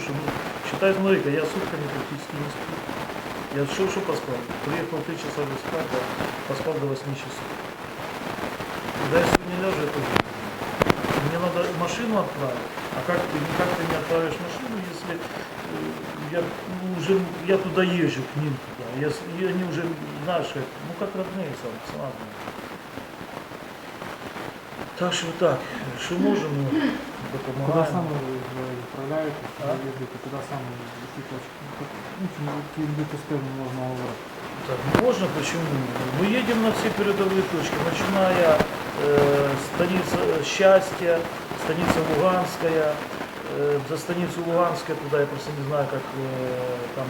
Слушай, ну, считай, смотри-ка, я сутками практически не сплю. Я что, что поспал? Приехал 3 часа лег спать, поспал до 8 часов. Когда я сегодня лежу, это. Мне надо машину отправить. А как ты, никак ты не отправишь машину, если э, я ну, уже я туда езжу к ним туда. Я, и они уже, знаешь, как, ну как родные сам, знаешь. Так що так, що можемо, Куди допомагаємо. саме ви відправляєтесь, А? ви їздите, куди саме, в які точки? Ну, чи на які люди з ким можна говорити? Так, можно, почему? Мы едем на все передовые точки, начиная э, станица Счастья, станица Луганская, э, за станицу Луганская, туда я просто не знаю, как э, там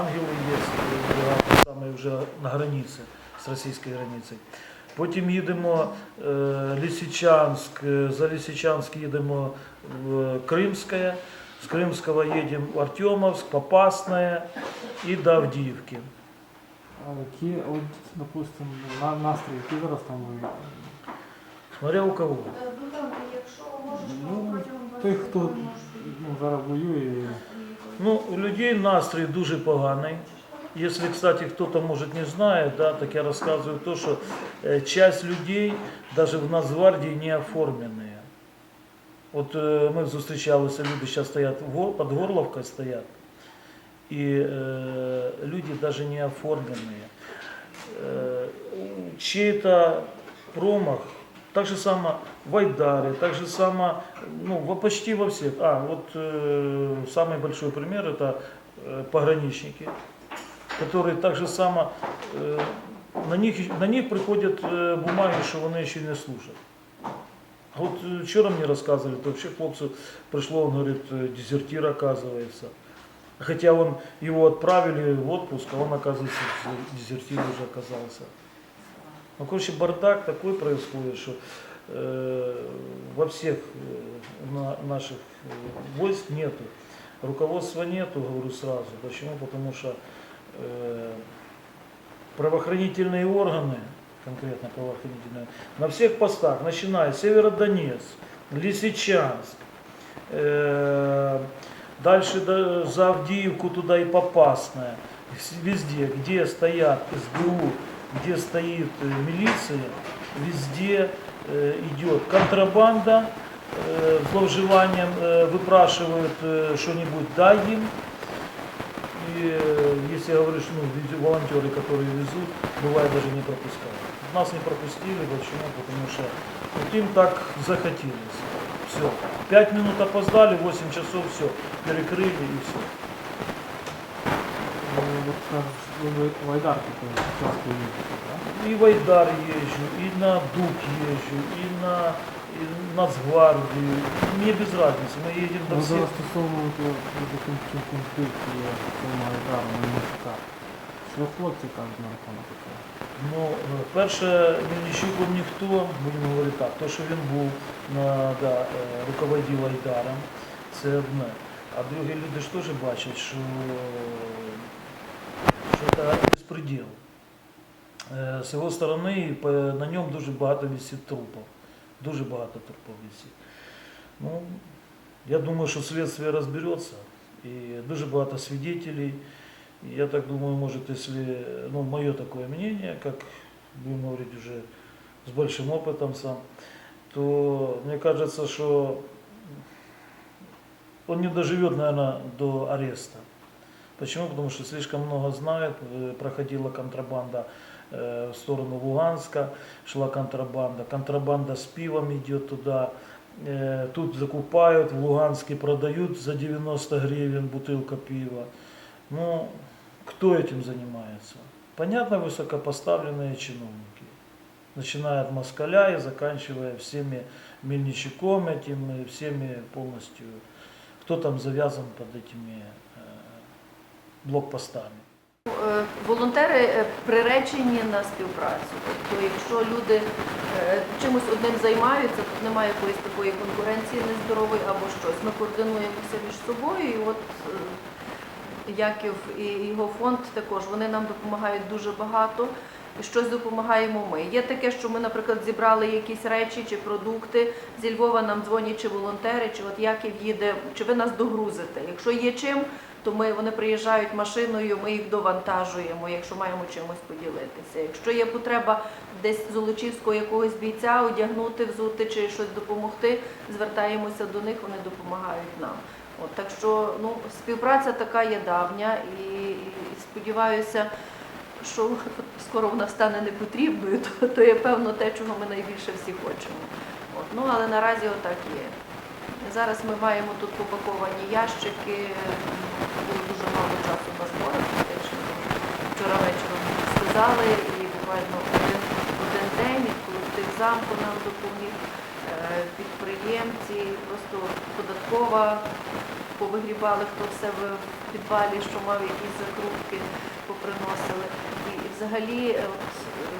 ангелы есть, э, бригада, самые вже на границі з російською границею. Потім їдемо е, Лисичанськ, е, за Лисичанськ їдемо в Кримське, з Кримського їдемо в Артемовськ, Попасне і до Авдіївки. А які, от, допустим, на, настрій, який зараз там ви? Смотря у кого. Е, Богдан, якщо можеш Ну, протягом той, хто ну, зараз воює, Ну, у людей настрій дуже поганий. Если, кстати, кто-то, может, не знает, да, так я рассказываю то, что э, часть людей даже в Нацгвардии не оформленные. Вот э, мы зустрічалися, люди сейчас стоят, в Гор- под Горловкой стоят, и э, люди даже не оформленные. Э, чей-то промах, так же само в Айдаре, так же само, ну, во- почти во всех. А, вот э, самый большой пример это э, пограничники, которые так же само, э, на них, на них приходят э, бумаги, что вони ще не служать. А Вот э, вчера мне рассказывали, то вообще хлопцу пришло, он говорит, э, дезертир оказывается. Хотя он, его отправили в отпуск, а он, оказывается, дезертир уже оказался. Ну, короче, бардак такой происходит, что э, во всех э, на- наших э, войск нету. Руководства нету, говорю сразу. Почему? Потому что э, правоохранительные органы, конкретно правоохранительные, на всех постах, начиная с Северодонецк, Лисичанск, э, дальше до- за Авдеевку туда и Попасная, Вс- везде, где стоят СБУ, где стоит э, милиция, везде э, идет контрабанда, э, зловживанием э, выпрашивают э, что-нибудь, дай им. И э, если говоришь, ну, вез- волонтеры, которые везут, бывает даже не пропускают. Нас не пропустили, почему? Потому что вот им так захотелось. Все. Пять минут опоздали, 8 часов, все, перекрыли и все. е, от кажуть, ви ви в Айдарку то часто їздите, так? И в Айдар езжу, и на Дуг езжу, и на и Нацгвардию. Мне без разницы, мы едем до Ви всех. зараз стосовуєте закінчив конфлікт є в цьому Айдару на Мельничука. Що хлопці кажуть на рахунок такого? Ну, е, перше, Мельничук він ніхто, будемо говорити так, то, що він був на, да, е, руководив Айдаром, це одне. А другі люди ж теж бачать, що, що це безпреділ. Е, З його сторони по- на ньому дуже багато висить трупів. Дуже багато трупів висить. Ну, я думаю, що слідство розбереться. І дуже багато свидетелей. И Я так думаю, может, если, ну, мое такое мнение, как будем говорить уже с большим опытом сам, то мне кажется, что он не доживет, наверное, до ареста. Почему? Потому что слишком много знает, э, проходила контрабанда э, в сторону Луганска, шла контрабанда, контрабанда с пивом идет туда, Э, тут закупают, в Луганске продают за 90 гривен бутылка пива. Ну, кто этим занимается? Понятно, высокопоставленные чиновники. Начиная от москаля и заканчивая всеми мельничаком этим, и всеми полностью, кто там завязан под этими э, блокпостами. Е, Волонтери е, приречені на співпрацю. Тобто, якщо люди е, чимось одним займаються, тут немає якоїсь такої конкуренції нездорової або щось. Ми координуємося між собою, і от Яків і його фонд також вони нам допомагають дуже багато. І щось допомагаємо ми. Є таке, що ми, наприклад, зібрали якісь речі чи продукти зі Львова нам дзвонять чи волонтери, чи от Яків їде, чи ви нас догрузите. Якщо є чим, то ми вони приїжджають машиною, ми їх довантажуємо, якщо маємо чимось поділитися. Якщо є потреба десь з Олочівського якогось бійця одягнути, взути чи щось допомогти, звертаємося до них, вони допомагають нам. От так що ну співпраця така є давня, і, і сподіваюся, що скоро вона стане непотрібною, то, то є певно те, чого ми найбільше всі хочемо. От, ну але наразі отак є. Зараз ми маємо тут попаковані ящики. Дуже мало часу на фактично. Вчора вечором сказали, і буквально один, один день колектив замку нам допоміг. Е, Підприємці, просто податкова повигрібали, хто в себе в підвалі, що мав якісь закрутки, поприносили. І, і взагалі е, от, е,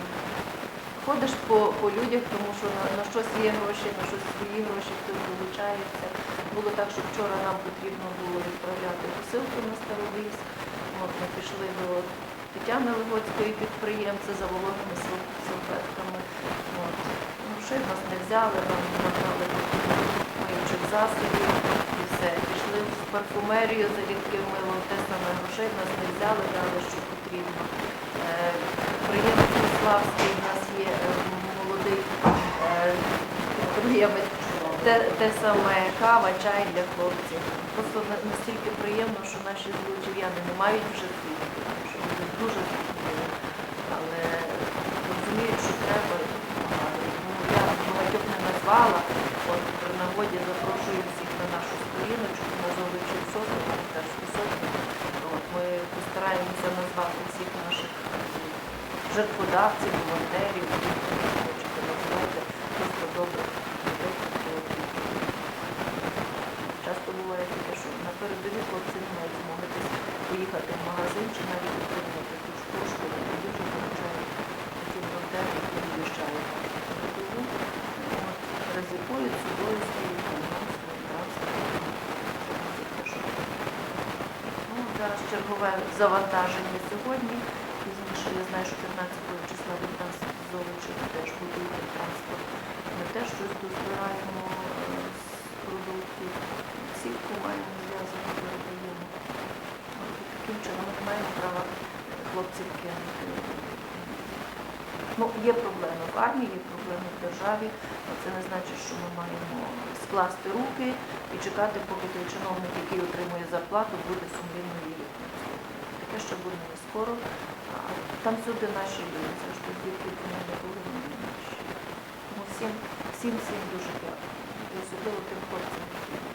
ходиш по, по людях, тому що на, на щось є гроші, на щось свої гроші, хтось долучається. Було так, що вчора нам потрібно було відправляти посилку на Старовільськ. От ми пішли до Тетяни Легоцької підприємця за вологими салфетками. Грошей в нас не взяли, нам надали миючих засобів все. Пішли в парфумерію за рідким милом, те саме грошей нас не взяли, дали, що потрібно. Е, Підприємець Славський в нас є е, молодий е, підприємець. Те, те саме кава, чай для хлопців. Просто настільки приємно, що наші злочів'яни не мають вже хліб, що вони дуже злочеві, але розуміють, що треба. Ну, я багатьох не назвала, от при нагоді запрошую всіх сторіночку, на Золочів сотню, волонтерську сотню. Ми постараємося назвати всіх наших жертводавців, волонтерів, хочете назвати, просто добрих людей. Часто буває таке, що на передові хлопці не мають десь поїхати в магазин чи навіть отримати ту ж пошту, і дуже виручають ці волонтери, які виїжджають на передову, от, ризикують собою своїм майном, своїм транспортом, щоб не захищати. Ну, зараз чергове завантаження сьогодні. Пізніше я знаю, що 15 числа від нас Золочів теж будує транспорт. Ми теж щось дозбираємо е, з продуктів. Сітку маємо зв'язану, передаємо. І таким чином ми маємо права е, хлопців кинути. Ну, є проблеми в армії, є проблеми в державі, але це не значить, що ми маємо скласти руки і чекати, поки той чиновник, який отримує зарплату, буде сумлінно її. Таке ще буде не скоро. Там всюди наші люди, завжди звідки вони не були, вони наші. Тому всім, всім, всім дуже дякую. І особливо тим хлопцям, які